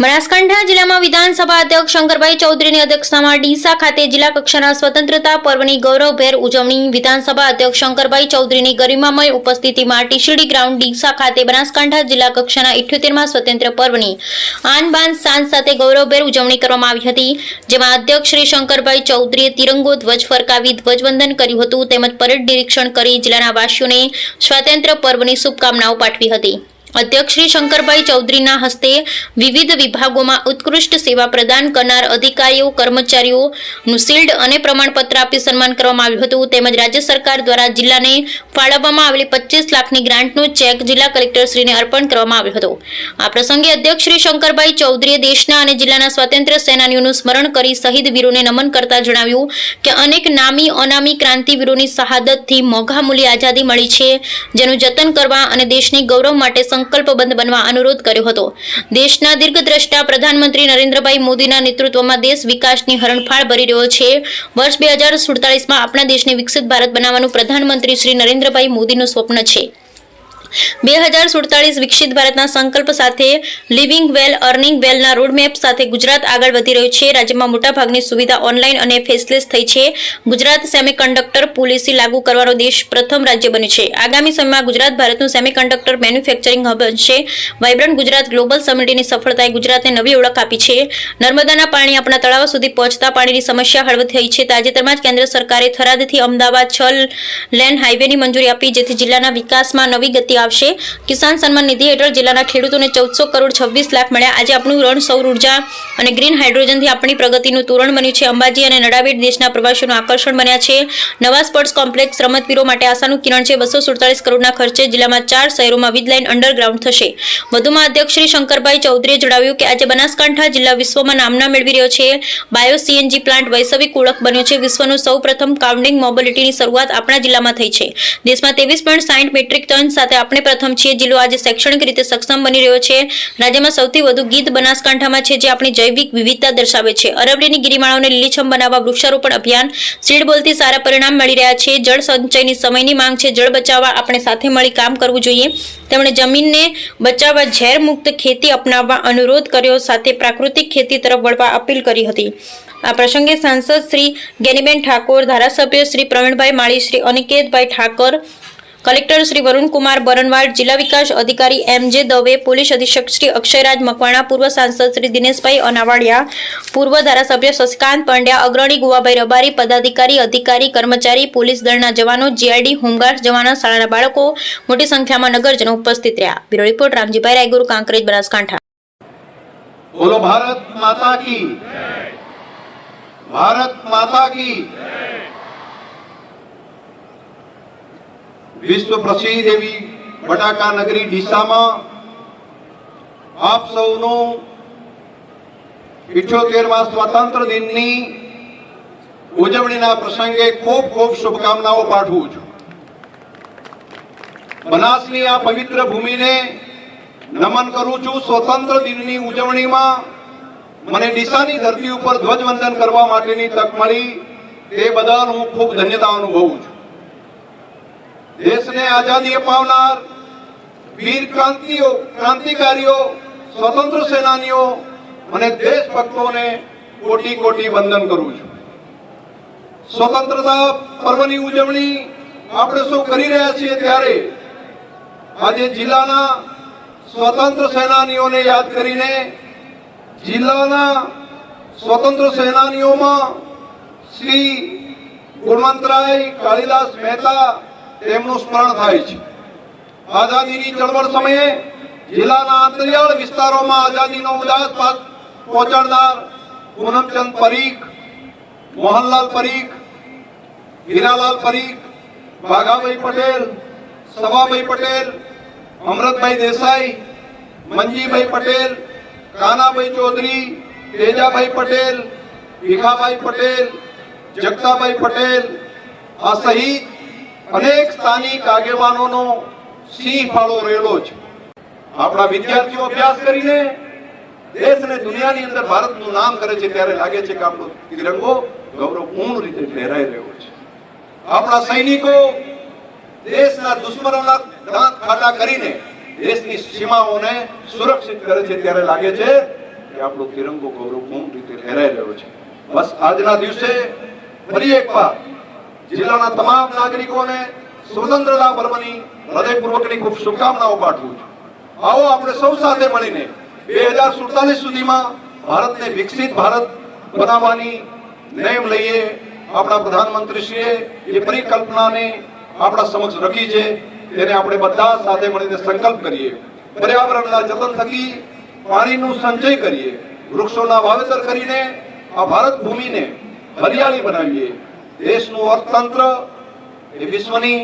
બનાસકાંઠા જિલ્લામાં વિધાનસભા અધ્યક્ષ શંકરભાઈ ચૌધરીની અધ્યક્ષતામાં ડીસા ખાતે જિલ્લા કક્ષાના સ્વતંત્રતા પર્વની ગૌરવભેર ઉજવણી વિધાનસભા અધ્યક્ષ શંકરભાઈ ચૌધરીની ગરિમામય ઉપસ્થિતિમાં ટીસીડી ગ્રાઉન્ડ ડીસા ખાતે બનાસકાંઠા જિલ્લા કક્ષાના ઇઠ્યોતેરમાં સ્વતંત્ર પર્વની આન સાંજ સાથે ગૌરવભેર ઉજવણી કરવામાં આવી હતી, જેમાં અધ્યક્ષ શ્રી શંકરભાઈ ચૌધરીએ તિરંગો ધ્વજ ફરકાવી ધ્વજવંદન કર્યું હતું, તેમજ પરેડ નિરીક્ષણ કરી જિલ્લાના વાસીઓને સ્વાતંત્ર્ય પર્વની શુભકામનાઓ પાઠવી હતી. અધ્યક્ષ શ્રી શંકરભાઈ ચૌધરીના હસ્તે વિવિધ વિભાગોમાં ઉત્કૃષ્ટ સેવા પ્રદાન કરનાર અધિકારીઓ કર્મચારીઓનું શિલ્ડ અને પ્રમાણપત્ર આપી સન્માન કરવામાં આવ્યું હતું. તેમજ રાજ્ય સરકાર દ્વારા જિલ્લાને ફાળવવામાં આવેલી પચીસ લાખની ગ્રાન્ટનો ચેક જિલ્લા કલેક્ટરશ્રીને અર્પણ કરવામાં આવ્યો હતો. આ પ્રસંગે અધ્યક્ષ શ્રી શંકરભાઈ ચૌધરીએ દેશના અને જિલ્લાના સ્વાતંત્ર્ય સેનાનીઓનું સ્મરણ કરી શહીદ વીરોને નમન કરતા જણાવ્યું કે અનેક નામી, અનામી ક્રાંતિવીરોની શહાદતથી મોઘામૂલી આઝાદી મળી છે. જેનું જતન કરવા અને દેશની ગૌરવ માટે સંકલ્પબદ્ધ બનવા અનુરોધ કર્યો હતો. દેશના દીર્ઘદ્રષ્ટા પ્રધાનમંત્રી નરેન્દ્રભાઈ મોદીના નેતૃત્વમાં દેશ વિકાસની હરણફાળ ભરી રહ્યો છે. વર્ષ બે હજાર સુડતાલીસમાં આપણા દેશને વિકસિત ભારત બનાવવાનું પ્રધાનમંત્રી શ્રી નરેન્દ્રભાઈ મોદીનું સ્વપ્ન છે. બે હજાર સુડતાલીસ વિકસિત ભારતના સંકલ્પ સાથે લિવિંગ વેલ, અર્નિંગ વેલના રોડમેપ સાથે ગુજરાત આગળ વધી રહ્યું છે. રાજ્યમાં મોટાભાગની સુવિધા ઓનલાઈન અને ફેસલેસ થઈ છે. ગુજરાત સેમિકન્ડક્ટર પોલિસી લાગુ કરવાનો દેશ પ્રથમ રાજ્ય બન્યું છે. આગામી સમયમાં ગુજરાત ભારતનું સેમિકન્ડક્ટર મેન્યુફેક્ચરિંગ હબ બનશે. વાઇબ્રન્ટ ગુજરાત ગ્લોબલ સમિટીની સફળતાએ ગુજરાતને નવી ઓળખ આપી છે. નર્મદાના પાણી આપણા તળાવ સુધી પહોંચતા પાણીની સમસ્યા હળવ થઈ છે. તાજેતરમાં જ કેન્દ્ર સરકારે થરાદથી અમદાવાદ છ લેન હાઈવેની મંજૂરી આપી, જેથી જિલ્લાના વિકાસમાં નવી ગતિ આવશે. કિસાન સન્માન નિધિ હેઠળ જિલ્લાના ખેડૂતોને ચૌદસો કરોડ છવ્વીસ લાખ મળ્યા. આજે આપણું રણ સૌર ઊર્જા અને ગ્રીન હાઇડ્રોજનથી આપણી પ્રગતિનું તોરણ બન્યું છે. અંબાજી અને નડાબેટ દેશના પ્રવાસીઓનું આકર્ષણ બન્યા છે. નવા સ્પોર્ટ્સ કોમ્પ્લેક્સ રમતવીરો માટે આશાનું કિરણ છે. બસો સુડતાલીસ કરોડના ખર્ચે જિલ્લામાં ચાર શહેરોમાં વીજ લાઇન અંડરગ્રાઉન્ડ થશે. વધુમાં અધ્યક્ષ શ્રી શંકરભાઈ ચૌધરીએ જણાવ્યું કે આજે બનાસકાંઠા જિલ્લા વિશ્વમાં નામના મેળવી રહ્યો છે. બાયો સીએનજી પ્લાન્ટ વૈશ્વિક ઓળખ બન્યો છે. વિશ્વનું સૌ પ્રથમ કાઉન્ટિંગ મોબિલિટીની શરૂઆત આપણા જિલ્લામાં થઈ છે. દેશમાં ત્રેવીસ પોઈન્ટ સાઠ મેટ્રિક ટન સાથે આપણે પ્રથમ છીએ જિલ્લો આજે શૈક્ષણિક રીતે સક્ષમ બની રહ્યો છે. રાજ્યમાં સૌથી વધુ ગીત બનાસકાંઠામાં છે, જે આપણી જૈવિક વિવિધતા દર્શાવે છે. અરવલ્લીની ગિરિમાળાઓને લીલીછમ બનાવવા વૃક્ષારોપણ અભિયાન સીડ બોલથી સારા પરિણામ મળી રહ્યા છે. જળ સંચયની સમયની માંગ છે. જળ બચાવવા આપણે સાથે મળી કામ કરવું જોઈએ. તેમણે જમીનને બચાવવા ઝેર મુક્ત ખેતી અપનાવવા અનુરોધ કર્યો. સાથે પ્રાકૃતિક ખેતી તરફ વળવા અપીલ કરી હતી. આ પ્રસંગે સાંસદ શ્રી ગેનીબેન ઠાકોર, ધારાસભ્ય શ્રી પ્રવીણભાઈ માળી, શ્રી અનિકેતભાઈ ઠાકર કલેક્ટર શ્રી વરુણકુમાર બરનવાડ જિલ્લા વિકાસ અધિકારી એમ જે દવે, પોલીસ અધિક્ષક શ્રી અક્ષયરાજ મકવાણા, પૂર્વ સાંસદ શ્રી દિનેશભાઈ અનાવાડિયા પૂર્વ ધારાસભ્ય શશકાંત પંડ્યા, અગ્રણી ગુવાભાઈ રબારી, પદાધિકારી, અધિકારી, કર્મચારી, પોલીસ દળના જવાનો, જીઆઈડી, હોમગાર્ડ જવાના, શાળાના બાળકો, મોટી સંખ્યામાં નગરજનો ઉપસ્થિત રહ્યા. Bureau report, Ramjibhai Rayguru, Kankrej, Banaskantha. Bharat માતા કી ભારત માતા કી વિશ્વ પ્રસિદ્ધ એવી બટાકા નગરી ડીસામાં આપ સૌનું ઇઠ્યોતેરમાં સ્વતંત્ર દિનની ઉજવણીના પ્રસંગે ખૂબ ખૂબ શુભકામનાઓ પાઠવું છું. બનાસની આ પવિત્ર ભૂમિને નમન કરું છું. સ્વતંત્ર દિનની ઉજવણીમાં મને ડીસાની ધરતી ઉપર ધ્વજવંદન કરવા માટેની તક મળી. તે બદલ હું ખૂબ ધન્યતા અનુભવું છું. દેશને આઝાદી અપાવનાર વીર ક્રાંતિઓ, ક્રાંતિકારીઓ, સ્વતંત્ર સેનાનીઓ અને દેશભક્તોને કોટી કોટી વંદન કરું છું. સ્વતંત્રતા પર્વની ઉજવણી આપણે સૌ કરી રહ્યા છીએ ત્યારે આજે જિલ્લાના સ્વતંત્ર સેનાનીઓને યાદ કરીને જિલ્લાના સ્વતંત્ર સેનાનીઓમાં શ્રી ગુણવંતરાય કાળીદાસ મહેતા તેમનું સ્મરણ થાય છે. આઝાદીની ચળવળ સમયે જિલ્લાના અંતરિયાળ વિસ્તારોમાં આઝાદીનો ઉદાસ પહોંચાડનાર પૂનમચંદ પરીખ, મોહનલાલ પરીખ, હીરાલાલ પરીખ ભાગાભાઈ પટેલ, સવાભાઈ પટેલ, અમૃતભાઈ દેસાઈ, મંજીભાઈ પટેલ, કાનાભાઈ ચૌધરી, તેજાભાઈ પટેલ, ભીખાભાઈ પટેલ, જગતાભાઈ પટેલ, આ સહિત અનેક સ્થાનિક આગેવાનોનો સિંહ ફાળો રહેલો છે. આપણા વિદ્યાર્થીઓ અભ્યાસ કરીને દેશ અને દુનિયાની અંદર ભારતનું નામ કરે છે ત્યારે લાગે છે કે આપણો તિરંગો ગૌરવપૂર્ણ રીતે લહેરાઈ રહ્યો છે. આપણા સૈનિકો દેશના દુશ્મનોના દાંત ખાડા કરીને દેશની સીમાઓને સુરક્ષિત કરે છે ત્યારે લાગે છે કે આપણો તિરંગો ગૌરવપૂર્ણ રીતે લહેરાઈ રહ્યો છે. બસ આજના દિવસે ફરી એકવાર જિલ્લાના તમામ નાગરિકોને સ્વતંત્રતા પર્વની હૃદયપૂર્વકની ખૂબ શુભકામનાઓ પાઠવું છું. આવો આપણે સૌ સાથે મળીને બે હજાર સુડતાલીસ સુધીમાં ભારતને વિકસિત ભારત બનાવવાની નેમ લઈએ. આપણા પ્રધાનમંત્રીશ્રીએ એ પરિકલ્પનાને આપણા સમક્ષ રખી છે, તેને આપણે બધા સાથે મળીને સંકલ્પ કરીએ. પર્યાવરણના જતન થકી પાણીનું સંચય કરીએ. વૃક્ષોના વાવેતર કરીને આ ભારત ભૂમિને હરિયાળી બનાવીએ. દેશનું અર્થતંત્ર એ વિશ્વની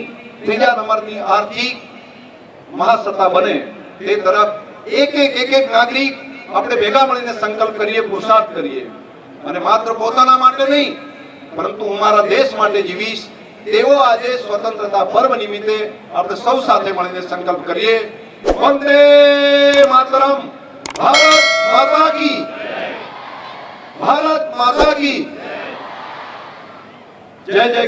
ત્રીજા નંબરની આર્થિક મહાસત્તા બને તે તરફ એક એક એક એક નાગરિક આપણે ભેગા મળીને સંકલ્પ કરીએ, પુરુષાર્થ કરીએ. અને માત્ર પોતાના માટે નહીં, પરંતુ હું મારા દેશ માટે જીવીશ. તેવો આજે સ્વતંત્રતા પર્વ નિમિત્તે આપણે સૌ સાથે મળીને સંકલ્પ કરીએ. વંદે માતરમ. ભારત માતા કી. ભારત માતા કી. जय जय